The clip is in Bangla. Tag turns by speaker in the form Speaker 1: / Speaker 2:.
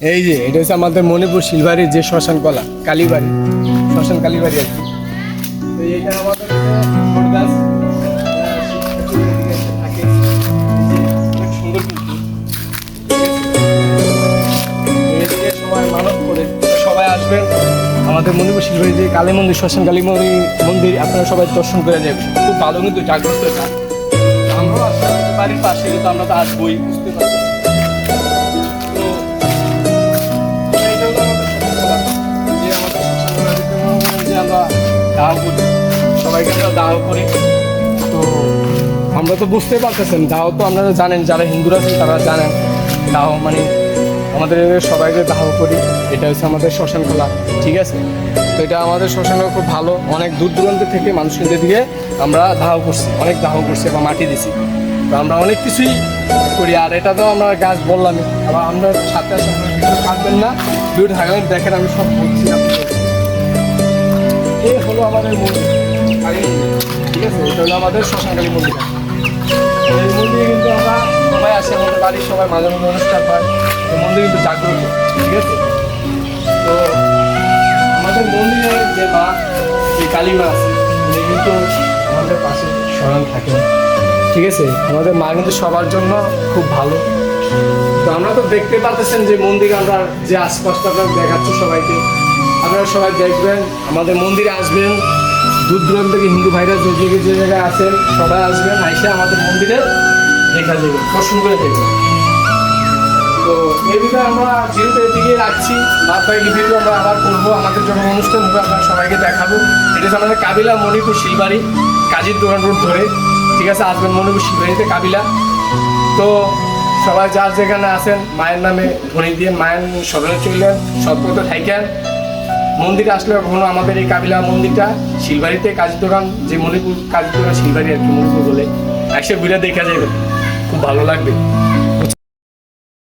Speaker 1: এই যে, এটা হচ্ছে আমাদের মণিপুর শিলবাড়ির যে শ্মশান কলা, কালীবাড়ি। শ্মশান কালীবাড়ি আর কি। আমাদের আসবেন। আমাদের মণিপুর শিলবাড়ি যে কালী মন্দির, শ্মশান কালী মন্দির মন্দির, আপনারা সবাই দর্শন করে যাবেন খুব ভালো কিন্তু জাগ্রত এটা আমরাও আমাদের বাড়ির পাশে কিন্তু আমরা তো আসবোই, বুঝতে পারছি দাহ করি সবাইকে আমরা দাহ করি। তো আমরা তো বুঝতে পারতেছেন দাহ তো আপনারা জানেন, যারা হিন্দুরা আছেন তারা জানেন। দাহ মানে আমাদের সবাইকে দাহ করি। এটা হচ্ছে আমাদের শ্মশান খোলা, ঠিক আছে? তো এটা আমাদের শ্মশান খুব ভালো। অনেক দূর দূরান্ত থেকে মানুষের দিয়ে আমরা দাহ করছি, অনেক দাহ করছি বা মাটি দিছি। তো আমরা অনেক কিছুই করি, আর এটা তো আমরা গাছ বললামই। আবার আমরা সাথে সাথে থাকবেন না। ভিডিও থাকবেন দেখেন আমি সব বলছি আপনাদের। হলো আমাদের ঠিক আছে, এটা হলো আমাদের মন্দির। মন্দিরে কিন্তু আমরা সবাই আমাদের বাড়ির সবাই মাঝে অনুষ্ঠান হয়। মন্দির কিন্তু ঠিক আছে? তো আমাদের যে মা, যে কালী মা কিন্তু আমাদের পাশে থাকেন। ঠিক আছে? আমাদের মা কিন্তু সবার জন্য খুব ভালো। তো আমরা তো দেখতে পাচ্ছেন যে মন্দির আমরা যে আশপাশটা দেখাচ্ছি সবাইকে। আপনারা সবাই দেখবেন, আমাদের মন্দিরে আসবেন। দূর দূরান্ত থেকে হিন্দু ভাইরা যে যে জায়গায় আছেন, সবাই আসবেন, আইসে আমাদের মন্দিরে দেখা যাবে, দর্শন করে দেখবেন। তো এই ভিডিও আমরা যেহেতু এদিকে রাখছি বাদ বাকি ভিডিও আমরা আবার করব, আমাদের যখন অনুষ্ঠান হবে আমরা সবাইকে দেখাবো। এটা হচ্ছে আমাদের কাবিলা মণিপুর শিলবাড়ি কাজীর দোকান রোড ধরে। ঠিক আছে, আসবেন মণিপুর শিলবাড়িতে কাবিলা। তো সবাই যার যেখানে আছেন, মায়ের নামে ধরে দিয়ে মায়ের স্মরণে চললেন সৎপথে থাইকেন মন্দিরে আসলে কখনো আমাদের এই কাবিলা মন্দিরটা, শিলবাড়িতে কাজী দোকান, যে মণিপুর কাজী দোকান, শিলবাড়ি আর কি মণিপুর বলে, একসাথে ঘুরে দেখা যাবে। খুব ভালো লাগবে।